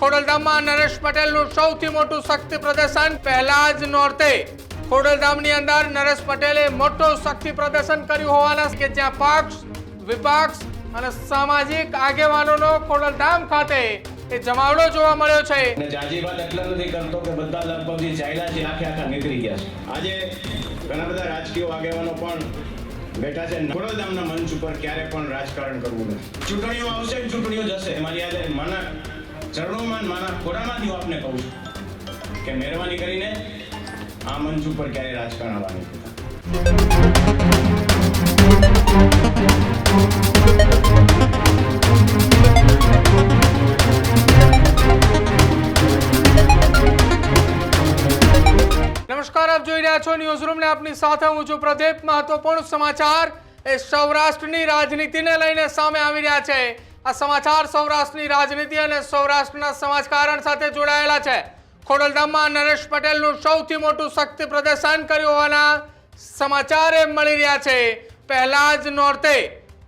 ખોડલધામમાં નરેશ પટેલનું સૌથી મોટું શક્તિ પ્રદર્શન પહેલા જ નોર્તે. ખોડલધામની અંદર નરેશ પટેલે મોટો શક્તિ પ્રદર્શન કર્યું હોવાના કે જ્યાં પક્ષ, વિપક્ષ અને સામાજિક આગેવાનોનો ખોડલધામ ખાતે એ જમાવડો જોવા મળ્યો છે. જાજી વાત એટલે નથી કરતો કે બધા લગભગ જે ચાલ્યા છે, આખે આખા નીકળી ગયા છે. આજે ઘણા બધા રાજકીય આગેવાનો પણ બેઠા છે ખોડલધામના મંચ ઉપર ક્યારે પણ રાજકારણ કરવું નથી. ચૂંટણીઓ આવશે ચૂંટણીઓ જશે મારી આજે માના ચરણોમાં ને માના ખોડામાંથી હું આપને કહું છું કે મહેરબાની કરીને આ મંચ ઉપર ક્યારેય રાજકારણ આવવાનું નમસ્કાર, આપ જોઈ રહ્યા છો ન્યૂઝ રૂમ ને આપની સાથે હું છું પ્રદીપ. મહત્વપૂર્ણ સમાચાર, એ સૌરાષ્ટ્રની રાજનીતિને લઈને સામે આવી રહ્યા છે. આ સમાચાર સૌરાષ્ટ્રની રાજનીતિ અને સૌરાષ્ટ્રના સમાજકારણ સાથે જોડાયેલા છે. ખોડલધામમાં નરેશ પટેલનું સૌથી મોટું શક્તિ પ્રદર્શન કર્યું હોવાના સમાચાર મળી રહ્યા છે. પહેલા જ નોર્તે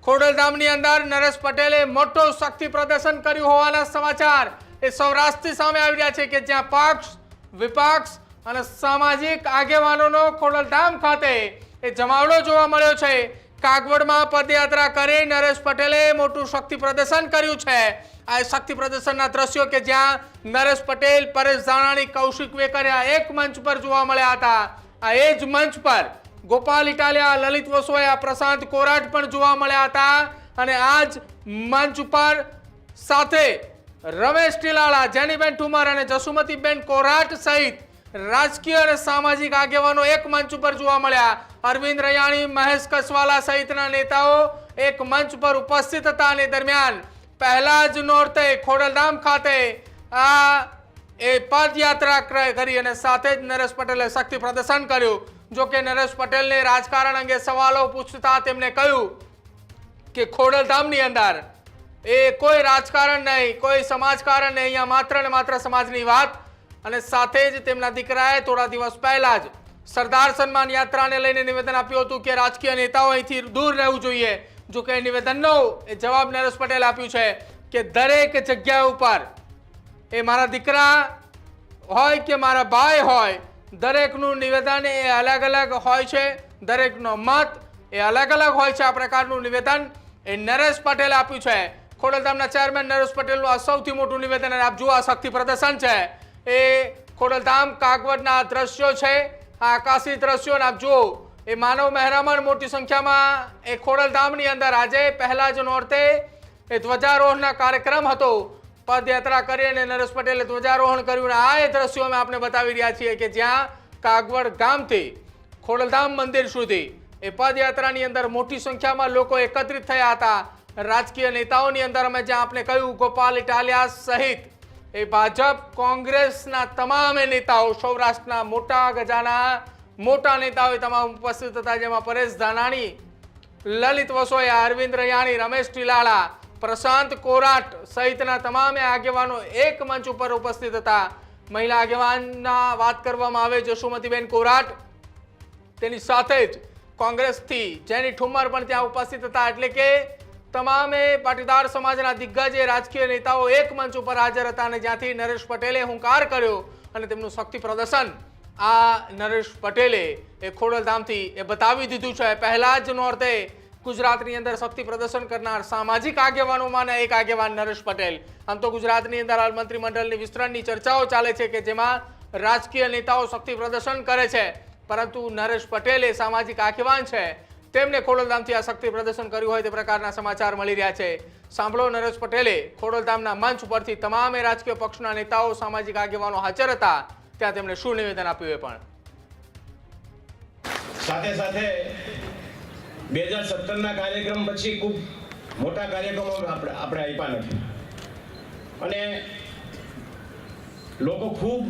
ખોડલધામની અંદર નરેશ પટેલે મોટો શક્તિ પ્રદર્શન કર્યું હોવાના સમાચાર એ સૌરાષ્ટ્રથી સામે આવી રહ્યા છે કે જ્યાં પક્ષ, વિપક્ષ અને સામાજિક આગેવાનોનો ખોડલધામ ખાતે એ જમાવડો જોવા મળ્યો છે. કાગવડમાં પદયાત્રા કરી નરેશ પટેલે મોટું શક્તિ પ્રદર્શન કર્યું છે. આ શક્તિ પ્રદર્શનના દ્રશ્યો કે જ્યાં નરેશ પટેલ, પરેશ ધાનાણી, કૌશિક વેકરિયા એક મંચ પર જોવા મળ્યા હતા. આ એ જ મંચ પર ગોપાલ ઇટાલિયા, લલિત વસોયા પ્રશાંત કોરાટ પણ જોવા મળ્યા હતા. અને આ જ મંચ ઉપર સાથે રમેશ ટીલાળા, જેનીબેન ઠુમર અને જસુમતીબેન કોરાટ સહિત રાજકીય અને સામાજિક આગેવાનો એક મંચ ઉપર જોવા મળ્યા. અરવિંદ રયાણી, મહેશ કસવાલા સહિતના નેતાઓ એક મંચ પર ઉપસ્થિત હતા અને દરમિયાન પહેલા જ નોરતે ખોડલધામ ખાતે આ એ પદયાત્રા કર- અને સાથે જ નરેશ પટેલે શક્તિ પ્રદર્શન કર્યું. જો કે નરેશ પટેલને રાજકારણ અંગે સવાલો પૂછતા તેમણે કહ્યું કે ખોડલધામની અંદર એ કોઈ રાજકારણ નહીં, કોઈ સમાજકારણ નહીં, અહીંયા માત્ર ને માત્ર સમાજની વાત અને સાથે જ તેમના દીકરાએ થોડા દિવસ પહેલા જ સરદાર સન્માન યાત્રાને લઈને નિવેદન આપ્યું હતું કે રાજકીય નેતાઓ અહીંથી દૂર રહેવું જોઈએ. જો કે નિવેદનનો એ જવાબ નરેશ પટેલ આપ્યું છે કે દરેક જગ્યા ઉપર એ મારા દીકરા હોય કે મારા ભાઈ હોય, દરેકનું નિવેદન એ અલગ અલગ હોય છે, દરેકનો મત એ અલગ અલગ હોય છે આ પ્રકારનું નિવેદન એ નરેશ પટેલે આપ્યું છે. ખોડલધામના ચેરમેન નરેશ પટેલનું આ સૌથી મોટું નિવેદન આપ જુઓ આ શક્તિ પ્રદર્શન છે. એ ખોડલધામ કાગવડના દ્રશ્યો છે આ આકાશી દ્રશ્યોને આપ જુઓ, એ માનવ મહેરામણ મોટી સંખ્યામાં એ ખોડલધામની અંદર આજે પહેલા જ નોરતે એ ધ્વજારોહણના કાર્યક્રમ હતો. પદયાત્રા કરી અને નરેશ પટેલે ધ્વજારોહણ કર્યું. અને આ એ દ્રશ્યો અમે આપને બતાવી રહ્યા છીએ કે જ્યાં કાગવડ ગામથી ખોડલધામ મંદિર સુધી એ પદયાત્રાની અંદર મોટી સંખ્યામાં લોકો એકત્રિત થયા હતા. રાજકીય નેતાઓની અંદર અમે જ્યાં આપણે કહ્યું, ગોપાલ ઇટાલિયા સહિત એ ભાજપ કોંગ્રેસના તમામ નેતાઓ, સૌરાષ્ટ્રના મોટા ગજાના મોટા નેતાઓ તમામ ઉપસ્થિત હતા, જેમાં પરેશ ધાનાણી, લલિત વસોયા અરવિંદ રયાણી, રમેશ ટીલાળા, પ્રશાંત કોરાટ સહિતના તમામે આગેવાનો એક મંચ ઉપર ઉપસ્થિત હતા. મહિલા આગેવાનના વાત કરવામાં આવે જશુમતીબેન કોરાટ. તેની સાથે જ કોંગ્રેસથી જેની ઠુમર પણ ત્યાં ઉપસ્થિત હતા, એટલે કે તમામે પાટીદાર સમાજના દિગ્ગજ રાજકીય નેતાઓ એક મંચ ઉપર હાજર હતા અને જ્યાંથી નરેશ પટેલે હુંકાર કર્યો અને તેમનું શક્તિ પ્રદર્શન આ નરેશ પટેલે એ ખોડલધામથી એ બતાવી દીધું છે. પહેલા જ નોર્તે ગુજરાતની અંદર શક્તિ પ્રદર્શન કરનાર સામાજિક આગેવાનોમાંના એક આગેવાન નરેશ પટેલ. આમ તો ગુજરાતની અંદર હાલ મંત્રીમંડળની વિસ્તરણની ચર્ચાઓ ચાલે છે કે જેમાં રાજકીય નેતાઓ શક્તિ પ્રદર્શન કરે છે. પરંતુ નરેશ પટેલ એ સામાજિક આગેવાન છે. તેમને ખોડલધામથી આ શક્તિ પ્રદર્શન કર્યું હોય તે પ્રકારના સમાચાર મળી રહ્યા છે. સાંભળો નરેશ પટેલે, ખોડલધામના મંચ ઉપરથી તમામે રાજકીય પક્ષના નેતાઓ, સામાજિક આગેવાનો હાજર હતા. ત્યાં તેમણે શું નિવેદન આપ્યું એ પણ. સાથે સાથે બે હજાર સત્તરના કાર્યક્રમ પછી ખૂબ મોટા કાર્યક્રમો આપણે આપ્યા નથી. અને લોકો ખૂબ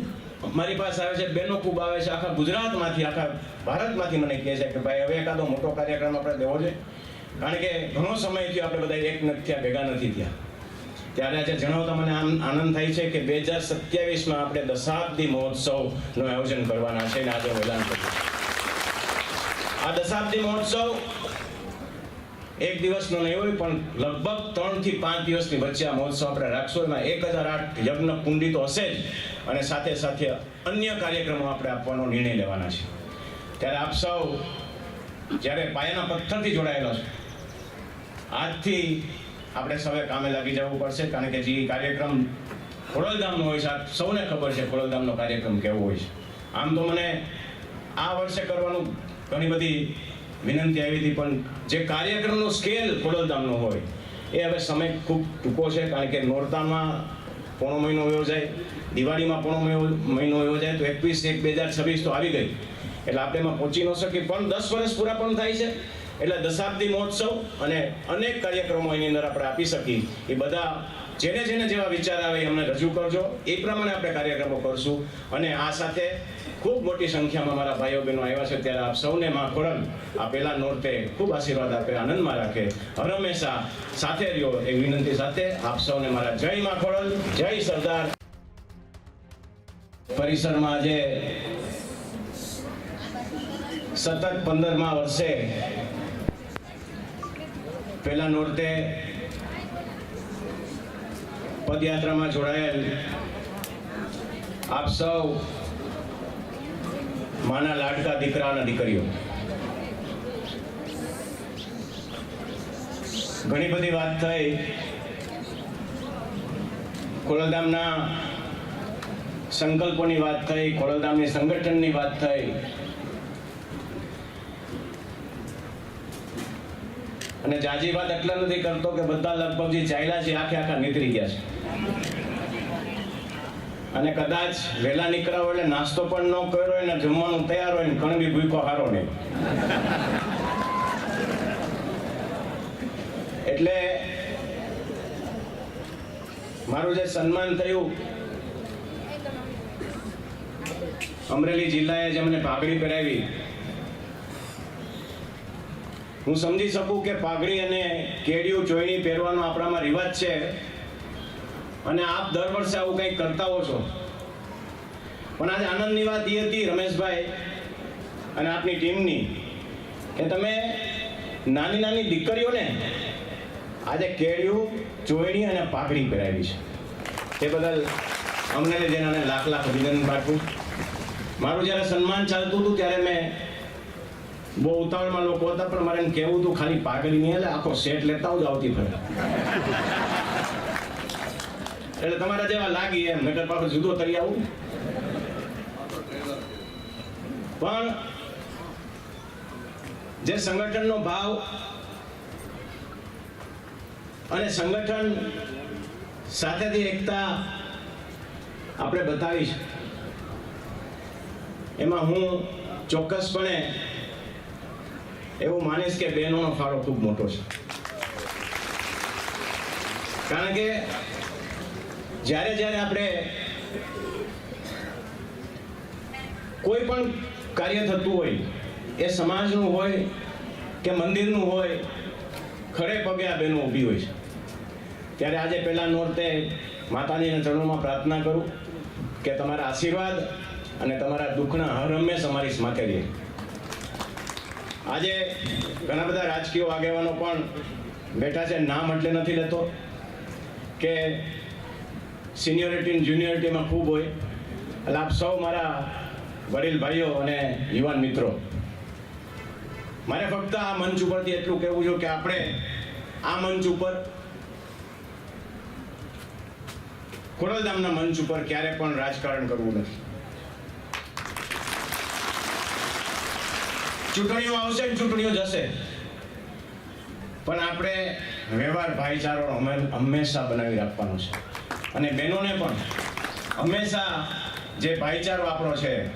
મારી પાસે આવે છે, બેનો ખૂબ આવે છે, આખા ગુજરાતમાંથી, આખા ભારતમાંથી મને કહે છે કે ભાઈ, હવે એકાદો મોટો કાર્યક્રમ આપણે દેવો છે. કારણ કે ઘણો સમય થયો આપણે બધા એક નથી થયા, ભેગા નથી થયા. ત્યારે આજે જણાવતા મને આમ આનંદ થાય છે કે બે હજાર સત્યાવીસમાં આપણે દશાબ્દી મહોત્સવનું આયોજન કરવાના છે અને આજે હું કર્યું આ દશાબ્દી મહોત્સવ એક દિવસનો નહીં હોય, પણ લગભગ ત્રણથી પાંચ દિવસની વચ્ચે આ મહોત્સવ આપણે રાખશો. એક હજાર આઠ યજ્ઞ તો હશે જ. અને સાથે સાથે અન્ય કાર્યક્રમો આપણે આપવાનો નિર્ણય લેવાના છે. ત્યારે આપ સૌ જ્યારે પાયાના પથ્થરથી જોડાયેલા છો, આજથી આપણે સૌએ કામે લાગી જવું પડશે, કારણ કે જે કાર્યક્રમ ખોડલધામનો હોય છે સૌને ખબર છે ખોડલધામનો કાર્યક્રમ કેવો હોય છે. આમ તો મને આ વર્ષે કરવાનું ઘણી બધી વિનંતી આવી હતી, પણ જે કાર્યક્રમનો સ્કેલ ખોડલધામનો હોય, એ હવે સમય ખૂબ ટૂંકો છે, કારણ કે નોરતામાં પોણો મહિનો યોજાય દિવાળીમાં પોણો મહિનો- યોજાય જાય, તો એકવીસ એક બે હજાર છવ્વીસ તો આવી ગઈ. એટલે આપણે એમાં પહોંચી ન શકીએ, પણ દસ વર્ષ પૂરા પણ થાય છે. એટલે દશાબ્દી મહોત્સવ અને અનેક કાર્યક્રમો એની અંદર આપણે આપી શકીએ. એ બધા જેને જેને જેવા વિચાર આવે એ અમને રજૂ કરજો. એ પ્રમાણે આપણે કાર્યક્રમો કરશું. અને આ સાથે ખૂબ મોટી સંખ્યામાં મારા ભાઈઓ બહેનો આવ્યા છે. ત્યારે આપ સૌને માં ખોડલ આ પહેલા નોરતે ખૂબ આશીર્વાદ આપે, આનંદમાં રાખે. હંમેશા સાથે રહ્યો એ વિનંતી સાથે આપ સૌને મારા જય માં ખોડલ જય સરદાર. પરિસરમાં આજે સતત પંદરમા વર્ષે પહેલા નોરતે પદયાત્રામાં જોડાયેલ આપ સૌ માના લાડકા, દીકરા અને દીકરીઓ. ઘણી બધી વાત થઈ. ખોડલધામના સંકલ્પોની વાત થઈ ખોડલધામની સંગઠનની વાત થઈ. અને જાજી વાત એટલે નથી કરતો કે બધા લગભગ જે ચાલ્યા છે, આખે આખા નીકળી ગયા છે. અને કદાચ વહેલા નીકળ્યા હોય એટલે નાસ્તો પણ ન કર્યો હોય ને જમવાનું તૈયાર હોય ને ઘણ બી ભૂખો હારો નહીં. એટલે મારું જે સન્માન થયું, અમરેલી જિલ્લાએ જે અમને પાઘડી પહેરાવી, હું સમજી શકું કે પાઘડી અને કેડિયું ચોયણી પહેરવાનો આપણામાં રિવાજ છે. અને આપ દર વર્ષે આવું કંઈક કરતા હો છો. પણ આજે આનંદની વાત એ હતી, રમેશભાઈ અને આપની ટીમની, કે તમે નાની નાની દીકરીઓને આજે કેડિયું ચોયણી અને પાકડી પહેરાવી છે. તે બદલ અમને જેનાને લાખ લાખ અભિનંદન પાઠવું મારું જ્યારે સન્માન ચાલતું હતું ત્યારે મેં બહુ ઉતાવળમાં લોકો હતા, પણ મારે એમ કહેવું હતું, ખાલી પાઘડી નહીં, એટલે આખો સેટ લેતા જ આવતી ફરે. એટલે તમારા જેવા લાગી એમ નગર પાછો જુદો તરી આવું. પણ જે સંગઠનનો ભાવ અને સંગઠન સાથેથી એકતા આપણે બતાવીશ એમાં હું ચોક્કસપણે એવું માનીશ કે બહેનોનો ફાળો ખૂબ મોટો છે. કારણ કે જ્યારે જ્યારે આપણે કોઈ પણ કાર્ય થતું હોય, એ સમાજનું હોય કે મંદિરનું હોય, ખડે પગે આ બહેનો ઊભી હોય છે. ત્યારે આજે પહેલા નોરતે માતાજીના ચરણોમાં પ્રાર્થના કરું કે તમારા આશીર્વાદ અને તમારા દુઃખના હર હંમેશ અમારી માથે રહે. આજે ઘણા બધા રાજકીય આગેવાનો પણ બેઠા છે, નામ એટલે નથી લેતો, કે સિનિયોરિટી અને જુનિયોરિટીમાં ખૂબ હોય. એટલે આપ સૌ મારા વડીલ ભાઈઓ અને યુવાન મિત્રો મારે ફક્ત આ મંચ ઉપરથી એટલું કહેવું છે કે આપણે આ મંચ ઉપર, ખોડલધામના મંચ ઉપર ક્યારે પણ રાજકારણ કરવું નથી. ચૂંટણીઓ આવશે ને ચૂંટણીઓ જશે. પણ આપણે વ્યવહાર, ભાઈચારો હમે- હંમેશા બનાવી રાખવાનો છે. અને બહેનોને પણ હંમેશા જે ભાઈચારો આપણો છે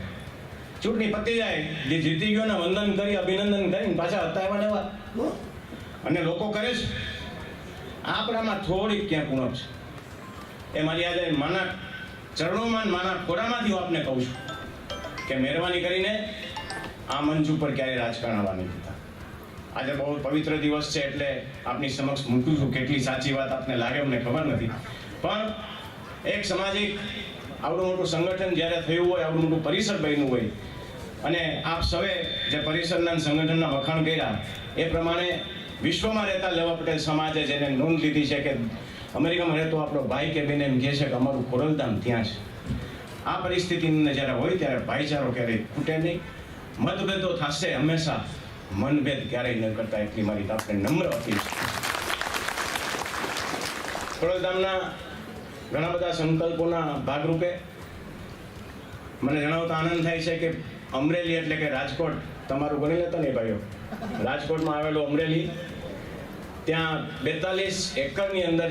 ચૂંટણી પતી જાય જે જીતી ગયો ને વંદન કરી અભિનંદન કરીને પાછા હતા એવા. ને અને લોકો કરે છે. આપણામાં થોડીક ક્યાંક ઉણપ છે. એ મારી આજે માના ચરણોમાં માના ખોરામાંથી હું આપને કહું છું કે મહેરબાની કરીને આ મંચ ઉપર ક્યારેય રાજકારણ આવવા નહીં દીધા આજે બહુ પવિત્ર દિવસ છે એટલે આપની સમક્ષ મૂકું છું. કેટલી સાચી વાત આપને લાગે મને ખબર નથી. પણ એક સામાજિક આવડું મોટું સંગઠન જ્યારે થયું હોય, આવડું મોટું પરિસર બન્યું હોય, અને આપ સૌએ જે પરિસરના સંગઠનના વખાણ કર્યા, એ પ્રમાણે વિશ્વમાં રહેતા લેવા પટેલ સમાજે જેને નોંધ લીધી છે કે અમેરિકામાં રહેતો આપણો ભાઈ કે બેન એમ કહે છે કે અમારું ખોરલધામ ત્યાં છે. આ પરિસ્થિતિને જ્યારે હોય ત્યારે ભાઈચારો ક્યારેય ખૂટે નહીં. મતભેદો થશે હંમેશા. મનભેદ ક્યારેય ન કરતા, એટલી મારી આપણે નમ્ર અપીલ છે. ઘણા બધા સંકલ્પોના ભાગરૂપે મને જણાવતા આનંદ થાય છે કે અમરેલી એટલે કે રાજકોટ તમારું ગણી લેતા ને ભાઈઓ? રાજકોટમાં આવેલું અમરેલી, ત્યાં બેતાલીસ એકરની અંદર